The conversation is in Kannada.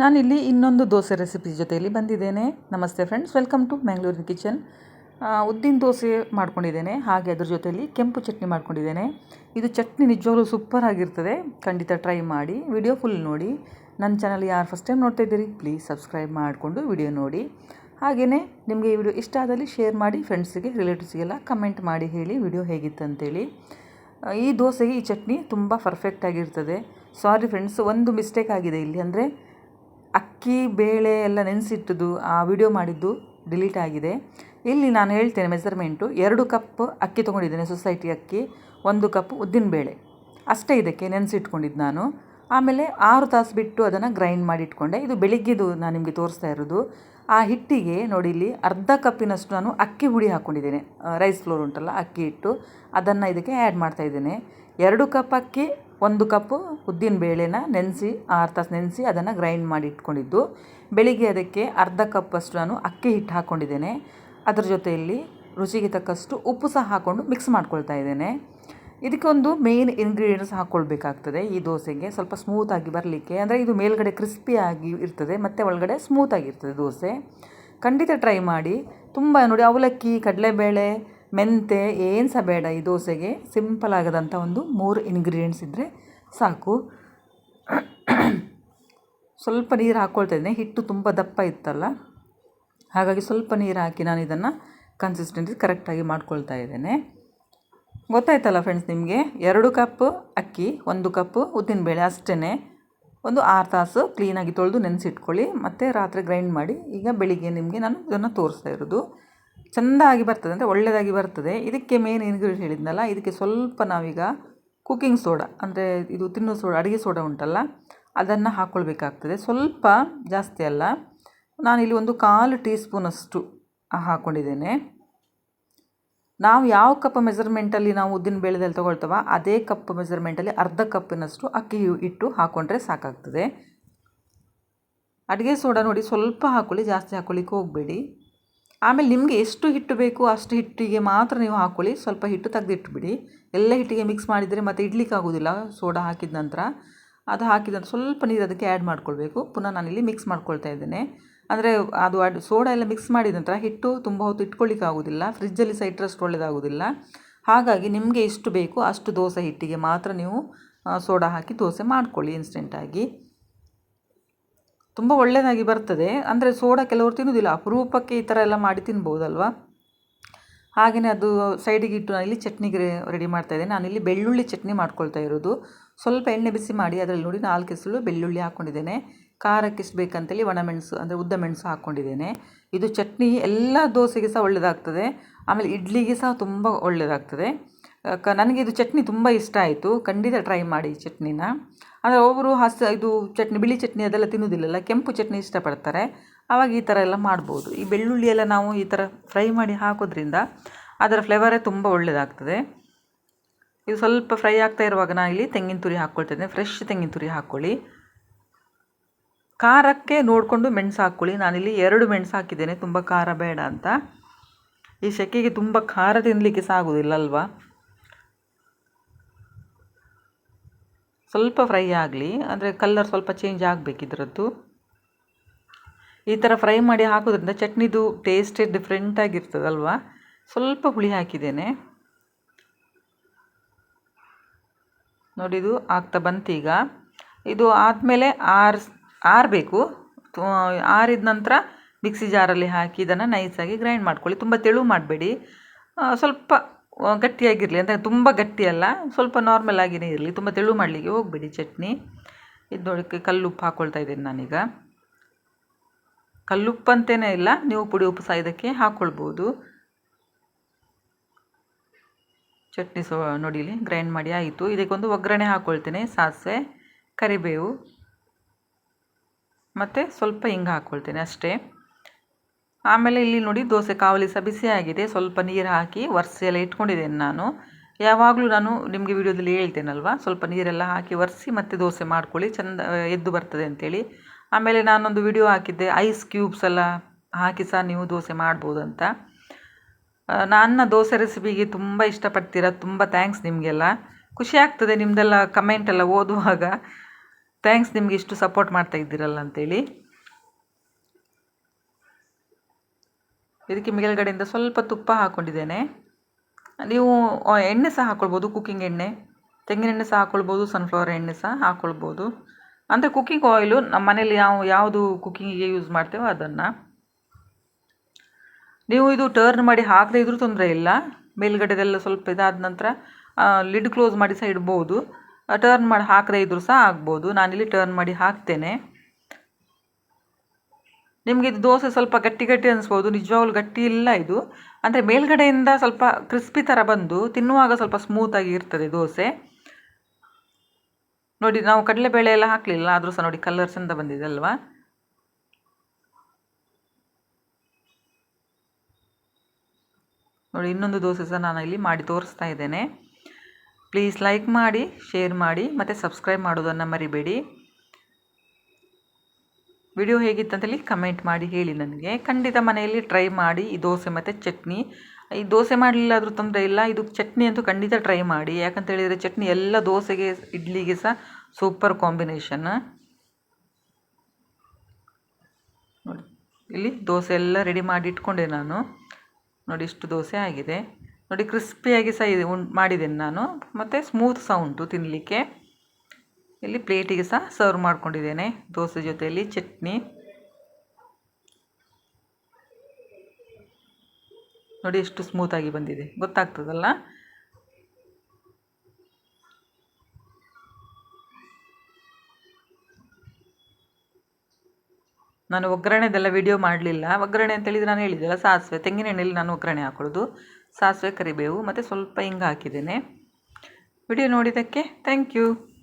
ನಾನಿಲ್ಲಿ ಇನ್ನೊಂದು ದೋಸೆ ರೆಸಿಪಿ ಜೊತೆಯಲ್ಲಿ ಬಂದಿದ್ದೇನೆ. ನಮಸ್ತೆ ಫ್ರೆಂಡ್ಸ್ ವೆಲ್ಕಮ್ ಟು ಮ್ಯಾಂಗ್ಳೂರಿನ ಕಿಚನ್ ಉದ್ದಿನ ದೋಸೆ ಮಾಡ್ಕೊಂಡಿದ್ದೇನೆ, ಹಾಗೆ ಅದ್ರ ಜೊತೆಯಲ್ಲಿ ಕೆಂಪು ಚಟ್ನಿ ಮಾಡ್ಕೊಂಡಿದ್ದೇನೆ. ಇದು ಚಟ್ನಿ ನಿಜವಾಗ್ಲೂ ಸೂಪರ್ ಆಗಿರ್ತದೆ, ಖಂಡಿತ ಟ್ರೈ ಮಾಡಿ ವಿಡಿಯೋ ಫುಲ್ ನೋಡಿ. ನನ್ನ ಚಾನಲ್ ಯಾರು ಫಸ್ಟ್ ಟೈಮ್ ನೋಡ್ತಾ ಇದ್ದೀರಿ ಪ್ಲೀಸ್ ಸಬ್ಸ್ಕ್ರೈಬ್ ಮಾಡಿಕೊಂಡು ವಿಡಿಯೋ ನೋಡಿ. ಹಾಗೆಯೇ ನಿಮಗೆ ಈ ವಿಡಿಯೋ ಇಷ್ಟ ಆದಲ್ಲಿ ಶೇರ್ ಮಾಡಿ ಫ್ರೆಂಡ್ಸಿಗೆ ರಿಲೇಟಿವ್ಸ್ಗೆಲ್ಲ ಕಮೆಂಟ್ ಮಾಡಿ ಹೇಳಿ ವಿಡಿಯೋ ಹೇಗಿತ್ತು ಅಂತೇಳಿ. ಈ ದೋಸೆಗೆ ಈ ಚಟ್ನಿ ತುಂಬ ಪರ್ಫೆಕ್ಟ್ ಆಗಿರ್ತದೆ. ಸಾರಿ ಫ್ರೆಂಡ್ಸ್ ಒಂದು ಮಿಸ್ಟೇಕ್ ಆಗಿದೆ ಇಲ್ಲಿ ಅಂದರೆ ಅಕ್ಕಿ, ಬೇಳೆ ಎಲ್ಲ ನೆನೆಸಿಟ್ಟದ್ದು, ಆ ವಿಡಿಯೋ ಮಾಡಿದ್ದು ಡಿಲೀಟ್ ಆಗಿದೆ. ಇಲ್ಲಿ ನಾನು ಹೇಳ್ತೇನೆ ಮೆಸರ್ಮೆಂಟು ಎರಡು ಕಪ್ ಅಕ್ಕಿ ತೊಗೊಂಡಿದ್ದೇನೆ ಸೊಸೈಟಿ ಅಕ್ಕಿ, ಒಂದು ಕಪ್ ಉದ್ದಿನ ಬೇಳೆ. ಅಷ್ಟೇ ಇದಕ್ಕೆ ನೆನೆಸಿಟ್ಕೊಂಡಿದ್ದು ನಾನು. ಆಮೇಲೆ ಆರು ತಾಸು ಬಿಟ್ಟು ಅದನ್ನು ಗ್ರೈಂಡ್ ಮಾಡಿ ಇಟ್ಕೊಂಡೆ. ಇದು ಬೆಳಿಗ್ಗೆದು ನಾನು ನಿಮಗೆ ತೋರಿಸ್ತಾ ಇರೋದು. ಆ ಹಿಟ್ಟಿಗೆ ನೋಡಿ ಇಲ್ಲಿ ಅರ್ಧ ಕಪ್ಪಿನಷ್ಟು ನಾನು ಅಕ್ಕಿ ಹುಡಿ ಹಾಕ್ಕೊಂಡಿದ್ದೇನೆ ರೈಸ್ ಫ್ಲೋರ್ ಉಂಟಲ್ಲ, ಅಕ್ಕಿ ಹಿಟ್ಟು. ಅದನ್ನು ಇದಕ್ಕೆ ಆ್ಯಡ್ ಮಾಡ್ತಾ ಇದ್ದೇನೆ. ಎರಡು ಕಪ್ ಅಕ್ಕಿ ಒಂದು ಕಪ್ಪು ಉದ್ದಿನ ಬೇಳೆನ ನೆನೆಸಿ, ಆರು ತಾಸು ನೆನೆಸಿ ಅದನ್ನು ಗ್ರೈಂಡ್ ಮಾಡಿ ಇಟ್ಕೊಂಡಿದ್ದು. ಬೆಳಿಗ್ಗೆ ಅದಕ್ಕೆ ಅರ್ಧ ಕಪ್ಪಷ್ಟು ನಾನು ಅಕ್ಕಿ ಹಿಟ್ಟು ಹಾಕ್ಕೊಂಡಿದ್ದೇನೆ ಅದರ ಜೊತೆಯಲ್ಲಿ ರುಚಿಗೆ ತಕ್ಕಷ್ಟು ಉಪ್ಪು ಸಹ ಹಾಕ್ಕೊಂಡು ಮಿಕ್ಸ್ ಮಾಡ್ಕೊಳ್ತಾ ಇದ್ದೇನೆ. ಇದಕ್ಕೊಂದು ಮೇನ್ ಇಂಗ್ರೀಡಿಯೆಂಟ್ಸ್ ಹಾಕ್ಕೊಳ್ಬೇಕಾಗ್ತದೆ ಈ ದೋಸೆಗೆ ಸ್ವಲ್ಪ ಸ್ಮೂತಾಗಿ ಬರಲಿಕ್ಕೆ, ಅಂದರೆ ಇದು ಮೇಲ್ಗಡೆ ಕ್ರಿಸ್ಪಿಯಾಗಿ ಇರ್ತದೆ, ಮತ್ತು ಒಳಗಡೆ ಸ್ಮೂತಾಗಿರ್ತದೆ ದೋಸೆ. ಖಂಡಿತ ಟ್ರೈ ಮಾಡಿ. ತುಂಬ ನೋಡಿ ಅವಲಕ್ಕಿ, ಕಡಲೆಬೇಳೆ ಮೆಂತೆ ಏನು ಸಹ ಬೇಡ ಈ ದೋಸೆಗೆ. ಸಿಂಪಲ್ ಆಗದಂಥ ಒಂದು ಮೂರು ಇಂಗ್ರೀಡಿಯೆಂಟ್ಸ್ ಇದ್ದರೆ ಸಾಕು. ಸ್ವಲ್ಪ ನೀರು ಹಾಕ್ಕೊಳ್ತಾ ಇದ್ದೇನೆ. ಹಿಟ್ಟು ತುಂಬ ದಪ್ಪ ಇತ್ತಲ್ಲ? ಹಾಗಾಗಿ ಸ್ವಲ್ಪ ನೀರು ಹಾಕಿ ನಾನು ಇದನ್ನು ಕನ್ಸಿಸ್ಟೆನ್ಸಿ ಕರೆಕ್ಟಾಗಿ ಮಾಡ್ಕೊಳ್ತಾ ಇದ್ದೇನೆ. ಗೊತ್ತಾಯ್ತಲ್ಲ ಫ್ರೆಂಡ್ಸ್ ನಿಮಗೆ? ಎರಡು ಕಪ್ ಅಕ್ಕಿ, ಒಂದು ಕಪ್ ಉದ್ದಿನಬೇಳೆ ಅಷ್ಟೇ ಒಂದು ಆರು ತಾಸು ಕ್ಲೀನಾಗಿ ತೊಳೆದು ನೆನೆಸಿಟ್ಕೊಳ್ಳಿ. ಮತ್ತು ರಾತ್ರಿ ಗ್ರೈಂಡ್ ಮಾಡಿ ಈಗ ಬೆಳಿಗ್ಗೆ ನಿಮಗೆ ನಾನು ಇದನ್ನು ತೋರಿಸ್ತಾ ಇರೋದು. ಚೆಂದಾಗಿ ಬರ್ತದೆ ಅಂದರೆ ಒಳ್ಳೆಯದಾಗಿ ಬರ್ತದೆ. ಇದಕ್ಕೆ ಮೇನ್ ಇಂಗ್ರೀಡಿಯೆಂಟ್ ಹೇಳಿದ್ನಲ್ಲ, ಇದಕ್ಕೆ ಸ್ವಲ್ಪ ನಾವೀಗ ಕುಕ್ಕಿಂಗ್ ಸೋಡಾ ಅಂದರೆ ಇದು ತಿನ್ನೋ ಸೋಡಾ ಅಡುಗೆ ಸೋಡಾ ಉಂಟಲ್ಲ, ಅದನ್ನು ಹಾಕ್ಕೊಳ್ಬೇಕಾಗ್ತದೆ ಸ್ವಲ್ಪ ಜಾಸ್ತಿ ಅಲ್ಲ. ನಾನು ಇಲ್ಲಿ ಒಂದು ಕಾಲು ಟೀ ಸ್ಪೂನಷ್ಟು ಹಾಕ್ಕೊಂಡಿದ್ದೇನೆ ನಾವು ಯಾವ ಕಪ್ ಮೆಜರ್ಮೆಂಟಲ್ಲಿ ನಾವು ಉದ್ದಿನ ಬೇಳೆದಲ್ಲಿ ತೊಗೊಳ್ತವ ಅದೇ ಕಪ್ ಮೆಜರ್ಮೆಂಟಲ್ಲಿ ಅರ್ಧ ಕಪ್ಪಿನಷ್ಟು ಅಕ್ಕಿ ಇಟ್ಟು ಹಾಕ್ಕೊಂಡ್ರೆ ಸಾಕಾಗ್ತದೆ. ಅಡುಗೆ ಸೋಡಾ ನೋಡಿ ಸ್ವಲ್ಪ ಹಾಕ್ಕೊಳ್ಳಿ ಜಾಸ್ತಿ ಹಾಕ್ಕೊಳ್ಳಿಕ್ಕೆ ಹೋಗಬೇಡಿ. ಆಮೇಲೆ ನಿಮಗೆ ಎಷ್ಟು ಹಿಟ್ಟು ಬೇಕು ಅಷ್ಟು ಹಿಟ್ಟಿಗೆ ಮಾತ್ರ ನೀವು ಹಾಕ್ಕೊಳ್ಳಿ ಸ್ವಲ್ಪ ಹಿಟ್ಟು ತೆಗೆದಿಟ್ಬಿಡಿ. ಎಲ್ಲ ಹಿಟ್ಟಿಗೆ ಮಿಕ್ಸ್ ಮಾಡಿದರೆ ಮತ್ತೆ ಇಡ್ಲಿಕ್ಕೆ ಆಗೋದಿಲ್ಲ. ಸೋಡಾ ಹಾಕಿದ ನಂತರ ಅದು ಹಾಕಿದ ನಂತರ ಸ್ವಲ್ಪ ನೀರು ಅದಕ್ಕೆ ಆ್ಯಡ್ ಮಾಡ್ಕೊಳ್ಬೇಕು. ಪುನಃ ನಾನಿಲ್ಲಿ ಮಿಕ್ಸ್ ಮಾಡ್ಕೊಳ್ತಾ ಇದ್ದೇನೆ. ಅಂದರೆ ಅದು ಅಡ್ ಸೋಡಾ ಎಲ್ಲ ಮಿಕ್ಸ್ ಮಾಡಿದ ನಂತರ ಹಿಟ್ಟು ತುಂಬ ಹೊತ್ತು ಇಟ್ಕೊಳ್ಳಿಕ್ಕೆ ಆಗೋದಿಲ್ಲ. ಫ್ರಿಜ್ಜಲ್ಲಿ ಸಹ ಇಟ್ಟರಷ್ಟು ಒಳ್ಳೆಯದಾಗೋದಿಲ್ಲ ಹಾಗಾಗಿ ನಿಮಗೆ ಎಷ್ಟು ಬೇಕು ಅಷ್ಟು ದೋಸೆ ಹಿಟ್ಟಿಗೆ ಮಾತ್ರ ನೀವು ಸೋಡಾ ಹಾಕಿ ದೋಸೆ ಮಾಡ್ಕೊಳ್ಳಿ ಇನ್ಸ್ಟೆಂಟಾಗಿ ತುಂಬ ಒಳ್ಳೆಯದಾಗಿ ಬರ್ತದೆ. ಅಂದರೆ ಸೋಡಾ ಕೆಲವರು ತಿನ್ನೋದಿಲ್ಲ. ಅಪರೂಪಕ್ಕೆ ಈ ಥರ ಎಲ್ಲ ಮಾಡಿ ತಿನ್ಬೋದಲ್ವಾ ಹಾಗೆಯೇ ಅದು ಸೈಡಿಗೆ ಇಟ್ಟು ನಾನು ಇಲ್ಲಿ ಚಟ್ನಿಗೆ ರೆಡಿ ಮಾಡ್ತಾ ಇದ್ದೇನೆ. ನಾನಿಲ್ಲಿ ಬೆಳ್ಳುಳ್ಳಿ ಚಟ್ನಿ ಮಾಡ್ಕೊಳ್ತಾ ಇರೋದು. ಸ್ವಲ್ಪ ಎಣ್ಣೆ ಬಿಸಿ ಮಾಡಿ ಅದರಲ್ಲಿ ನೋಡಿ ನಾಲ್ಕು ಎಸಳು ಬೆಳ್ಳುಳ್ಳಿ ಹಾಕ್ಕೊಂಡಿದ್ದೇನೆ ಖಾರಕ್ಕೆ ಎಷ್ಟು ಬೇಕಂತೇಳಿ ಒಣಮೆಣಸು ಅಂದರೆ ಉದ್ದ ಮೆಣಸು ಹಾಕ್ಕೊಂಡಿದ್ದೇನೆ ಇದು ಚಟ್ನಿ ಎಲ್ಲ ದೋಸೆಗೆ ಸಹ ಒಳ್ಳೆಯದಾಗ್ತದೆ ಆಮೇಲೆ ಇಡ್ಲಿಗೆ ಸಹ ತುಂಬ ಒಳ್ಳೆಯದಾಗ್ತದೆ ಕ, ನನಗೆ ಇದು ಚಟ್ನಿ ತುಂಬ ಇಷ್ಟ ಆಯಿತು. ಖಂಡಿತ ಟ್ರೈ ಮಾಡಿ ಈ ಚಟ್ನಿನ. ಅಂದರೆ ಒಬ್ಬರು ಹಸಿ, ಇದು ಚಟ್ನಿ, ಬಿಳಿ ಚಟ್ನಿ ಅದೆಲ್ಲ ತಿನ್ನೋದಿಲ್ಲಲ್ಲ ಕೆಂಪು ಚಟ್ನಿ ಇಷ್ಟಪಡ್ತಾರೆ. ಆವಾಗ ಈ ಥರ ಎಲ್ಲ ಮಾಡ್ಬೋದು. ಈ ಬೆಳ್ಳುಳ್ಳಿ ಎಲ್ಲ ನಾವು ಈ ಥರ ಫ್ರೈ ಮಾಡಿ ಹಾಕೋದ್ರಿಂದ ಅದರ ಫ್ಲೇವರೇ ತುಂಬ ಒಳ್ಳೆಯದಾಗ್ತದೆ ಇದು ಸ್ವಲ್ಪ ಫ್ರೈ ಆಗ್ತಾ ಇರುವಾಗ ನಾನು ಇಲ್ಲಿ ತೆಂಗಿನ ತುರಿ ಹಾಕ್ಕೊಳ್ತಿದ್ದೇನೆ ಫ್ರೆಶ್ ತೆಂಗಿನ ತುರಿ ಹಾಕ್ಕೊಳ್ಳಿ. ಖಾರಕ್ಕೆ ನೋಡಿಕೊಂಡು ಮೆಣಸು ಹಾಕ್ಕೊಳ್ಳಿ. ನಾನಿಲ್ಲಿ ಎರಡು ಮೆಣಸು ಹಾಕಿದ್ದೇನೆ. ತುಂಬ ಖಾರ ಬೇಡ ಅಂತ. ಈ ಸೆಕೆಗೆ ತುಂಬ ಖಾರ ತಿನ್ನಲಿಕ್ಕೆ ಸಹ ಆಗೋದಿಲ್ಲ ಅಲ್ವಾ? ಸ್ವಲ್ಪ ಫ್ರೈ ಆಗಲಿ, ಅಂದರೆ ಕಲ್ಲರ್ ಸ್ವಲ್ಪ ಚೇಂಜ್ ಆಗಬೇಕು ಇದರದ್ದು. ಈ ಥರ ಫ್ರೈ ಮಾಡಿ ಹಾಕೋದ್ರಿಂದ ಚಟ್ನಿದು ಟೇಸ್ಟೇ ಡಿಫ್ರೆಂಟ್ ಆಗಿರ್ತದಲ್ವಾ? ಸ್ವಲ್ಪ ಹುಳಿ ಹಾಕಿದ್ದೇನೆ. ನೋಡಿ ಇದು ಆಗ್ತಾ ಬಂತೀಗ ಇದು ಆದಮೇಲೆ ಆರ್, ಆರಬೇಕು. ಆರಿದ ನಂತರ ಮಿಕ್ಸಿ ಜಾರಲ್ಲಿ ಹಾಕಿ ಇದನ್ನು ನೈಸಾಗಿ ಗ್ರೈಂಡ್ ಮಾಡ್ಕೊಳ್ಳಿ. ತುಂಬ ತೆಳು ಮಾಡಬೇಡಿ. ಸ್ವಲ್ಪ ಗಟ್ಟಿಯಾಗಿರಲಿ ಅಂದರೆ ತುಂಬ ಗಟ್ಟಿಯಲ್ಲ, ಸ್ವಲ್ಪ ನಾರ್ಮಲ್ ಆಗಿಯೇ ಇರಲಿ. ತುಂಬ ತೆಳು ಮಾಡಲಿಕ್ಕೆ ಹೋಗಬೇಡಿ ಚಟ್ನಿ. ಇದು ನೋಡಿ ಕಲ್ಲುಪ್ಪು ಹಾಕ್ಕೊಳ್ತಾ ಇದ್ದೇನೆ ನಾನೀಗ. ಕಲ್ಲುಪ್ಪು ಅಂತೇನೇ ಇಲ್ಲ, ನೀವು ಪುಡಿ ಉಪ್ಪು ಸಹ ಇದಕ್ಕೆ ಹಾಕ್ಕೊಳ್ಬೋದು ಚಟ್ನಿ ಸೊ, ನೋಡಿಲಿ ಗ್ರೈಂಡ್ ಮಾಡಿ ಆಯಿತು. ಇದಕ್ಕೊಂದು ಒಗ್ಗರಣೆ ಹಾಕ್ಕೊಳ್ತೇನೆ ಸಾಸಿವೆ, ಕರಿಬೇವು. ಮತ್ತು ಸ್ವಲ್ಪ ಹಿಂಗೆ ಹಾಕ್ಕೊಳ್ತೇನೆ ಅಷ್ಟೇ. ಆಮೇಲೆ ಇಲ್ಲಿ ನೋಡಿ ದೋಸೆ ಕಾವಲಿ ಸಹ ಆಗಿದೆ. ಸ್ವಲ್ಪ ನೀರು ಹಾಕಿ ಒರೆಸಿ ಇಟ್ಕೊಂಡಿದ್ದೇನೆ ನಾನು. ಯಾವಾಗಲೂ ನಾನು ನಿಮಗೆ ವಿಡಿಯೋದಲ್ಲಿ ಹೇಳ್ತೇನಲ್ವ? ಸ್ವಲ್ಪ ನೀರೆಲ್ಲ ಹಾಕಿ ಒರೆಸಿ ಮತ್ತೆ ದೋಸೆ ಮಾಡ್ಕೊಳ್ಳಿ. ಚೆಂದ, ಎದ್ದು ಬರ್ತದೆ ಅಂತೇಳಿ. ಆಮೇಲೆ ನಾನೊಂದು ವಿಡಿಯೋ ಹಾಕಿದ್ದೆ. ಐಸ್ ಕ್ಯೂಬ್ಸ್ ಎಲ್ಲ ಹಾಕಿ ಸಹ ನೀವು ದೋಸೆ ಮಾಡ್ಬೋದು ಅಂತ. ನನ್ನ ದೋಸೆ ರೆಸಿಪಿಗೆ ತುಂಬ ಇಷ್ಟಪಡ್ತೀರ? ತುಂಬ ಥ್ಯಾಂಕ್ಸ್ ನಿಮಗೆಲ್ಲ. ಖುಷಿ ಆಗ್ತದೆ ನಿಮ್ಮದೆಲ್ಲ ಕಮೆಂಟ್ ಎಲ್ಲ ಓದುವಾಗ. ಥ್ಯಾಂಕ್ಸ್ ನಿಮಗೆ ಇಷ್ಟು ಸಪೋರ್ಟ್ ಮಾಡ್ತಾ ಇದ್ದೀರಲ್ಲ ಅಂತೇಳಿ. ಇದಕ್ಕೆ ಮೇಲ್ಗಡೆಯಿಂದ ಸ್ವಲ್ಪ ತುಪ್ಪ ಹಾಕ್ಕೊಂಡಿದ್ದೇನೆ ನೀವು ಎಣ್ಣೆ ಸಹ ಹಾಕ್ಕೊಳ್ಬೋದು ಕುಕ್ಕಿಂಗ್ ಎಣ್ಣೆ. ತೆಂಗಿನ ಎಣ್ಣೆ ಸಹ ಹಾಕ್ಕೊಳ್ಬೋದು ಸನ್ಫ್ಲವರ್ ಎಣ್ಣೆ ಸಹ ಹಾಕ್ಕೊಳ್ಬೋದು ಅಂದರೆ ಕುಕ್ಕಿಂಗ್ ಆಯಿಲು ನಮ್ಮ ಮನೇಲಿ ಯಾವ ಯಾವುದು ಕುಕ್ಕಿಂಗಿಗೆ ಯೂಸ್ ಮಾಡ್ತೇವೋ ಅದನ್ನು. ನೀವು ಇದು ಟರ್ನ್ ಮಾಡಿ ಹಾಕದೇ ಇದ್ರೂ ತೊಂದರೆ ಇಲ್ಲ. ಮೇಲ್ಗಡೆದೆಲ್ಲ ಸ್ವಲ್ಪ ಇದಾದ ನಂತರ ಲಿಡ್ ಕ್ಲೋಸ್ ಮಾಡಿ ಸಹ ಇಡ್ಬೋದು. ಟರ್ನ್ ಮಾಡಿ ಹಾಕದೇ ಇದ್ರೂ ಸಹ ಆಗ್ಬೋದು. ನಾನಿಲ್ಲಿ ಟರ್ನ್ ಮಾಡಿ ಹಾಕ್ತೇನೆ. ನಿಮಗೆ ಇದು ದೋಸೆ ಸ್ವಲ್ಪ ಗಟ್ಟಿ ಗಟ್ಟಿ ಅನಿಸ್ಬೋದು, ನಿಜವಾಗ್ಲೂ ಗಟ್ಟಿ ಇಲ್ಲ ಇದು. ಅಂದರೆ ಮೇಲ್ಗಡೆಯಿಂದ ಸ್ವಲ್ಪ ಕ್ರಿಸ್ಪಿ ಥರ ಬಂದು ತಿನ್ನುವಾಗ ಸ್ವಲ್ಪ ಸ್ಮೂತಾಗಿ ಇರ್ತದೆ ದೋಸೆ. ನೋಡಿ, ನಾವು ಕಡಲೆಬೇಳೆ ಎಲ್ಲ ಹಾಕಲಿಲ್ಲ, ಆದರೂ ಸಹ ನೋಡಿ ಕಲರ್ ಚಂದ ಬಂದಿದೆ ಅಲ್ವಾ? ನೋಡಿ, ಇನ್ನೊಂದು ದೋಸೆ ಸಹ ನಾನು ಇಲ್ಲಿ ಮಾಡಿ ತೋರಿಸ್ತಾ ಇದ್ದೇನೆ. ಪ್ಲೀಸ್ ಲೈಕ್ ಮಾಡಿ ಶೇರ್ ಮಾಡಿ, ಮತ್ತು ಸಬ್ಸ್ಕ್ರೈಬ್ ಮಾಡೋದನ್ನು ಮರಿಬೇಡಿ. ವಿಡಿಯೋ ಹೇಗಿತ್ತಂತೇಳಿ ಕಮೆಂಟ್ ಮಾಡಿ ಹೇಳಿ ನನಗೆ. ಖಂಡಿತ ಮನೆಯಲ್ಲಿ ಟ್ರೈ ಮಾಡಿ, ಈ ದೋಸೆ ಮತ್ತು ಚಟ್ನಿ. ಈ ದೋಸೆ ಮಾಡಲಿಲ್ಲ ಆದರೂ ತೊಂದರೆ ಇಲ್ಲ, ಇದು ಚಟ್ನಿ ಅಂತೂ ಖಂಡಿತ ಟ್ರೈ ಮಾಡಿ. ಯಾಕಂತ ಹೇಳಿದರೆ ಚಟ್ನಿ ಎಲ್ಲ ದೋಸೆಗೆ, ಇಡ್ಲಿಗೆ ಸಹ ಸೂಪರ್ ಕಾಂಬಿನೇಷನ್ ನೋಡಿ, ಇಲ್ಲಿ ದೋಸೆ ಎಲ್ಲ ರೆಡಿ ಮಾಡಿ ಇಟ್ಕೊಂಡೆ ನಾನು. ನೋಡಿ, ಇಷ್ಟು ದೋಸೆ ಆಗಿದೆ. ನೋಡಿ ಕ್ರಿಸ್ಪಿಯಾಗಿ ಸಹ ಇದೆ ಉಂಟು, ಮಾಡಿದ್ದೇನೆ ನಾನು. ಮತ್ತು ಸ್ಮೂತ್ ಸಹ ಉಂಟು ತಿನ್ನಲಿಕ್ಕೆ ಇಲ್ಲಿ ಪ್ಲೇಟಿಗೆ ಸಹ ಸರ್ವ್ ಮಾಡ್ಕೊಂಡಿದ್ದೇನೆ. ದೋಸೆ ಜೊತೆಯಲ್ಲಿ ಚಟ್ನಿ. ನೋಡಿ ಎಷ್ಟು ಸ್ಮೂತಾಗಿ ಬಂದಿದೆ. ಗೊತ್ತಾಗ್ತದಲ್ಲ? ನಾನು ಒಗ್ಗರಣೆದೆಲ್ಲ ವಿಡಿಯೋ ಮಾಡಲಿಲ್ಲ. ಒಗ್ಗರಣೆ ಅಂತ ಹೇಳಿದ್ರೆ ನಾನು ಹೇಳಿದ್ದೆಲ್ಲ ಸಾಸಿವೆ. ತೆಂಗಿನ ಎಣ್ಣೆಯಲ್ಲಿ ನಾನು ಒಗ್ಗರಣೆ ಹಾಕೊಳ್ಳೋದು. ಸಾಸಿವೆ, ಕರಿಬೇವು ಮತ್ತು ಸ್ವಲ್ಪ ಹಿಂಗೆ ಹಾಕಿದ್ದೇನೆ. ವಿಡಿಯೋ ನೋಡಿದ್ದಕ್ಕೆ ಥ್ಯಾಂಕ್ ಯು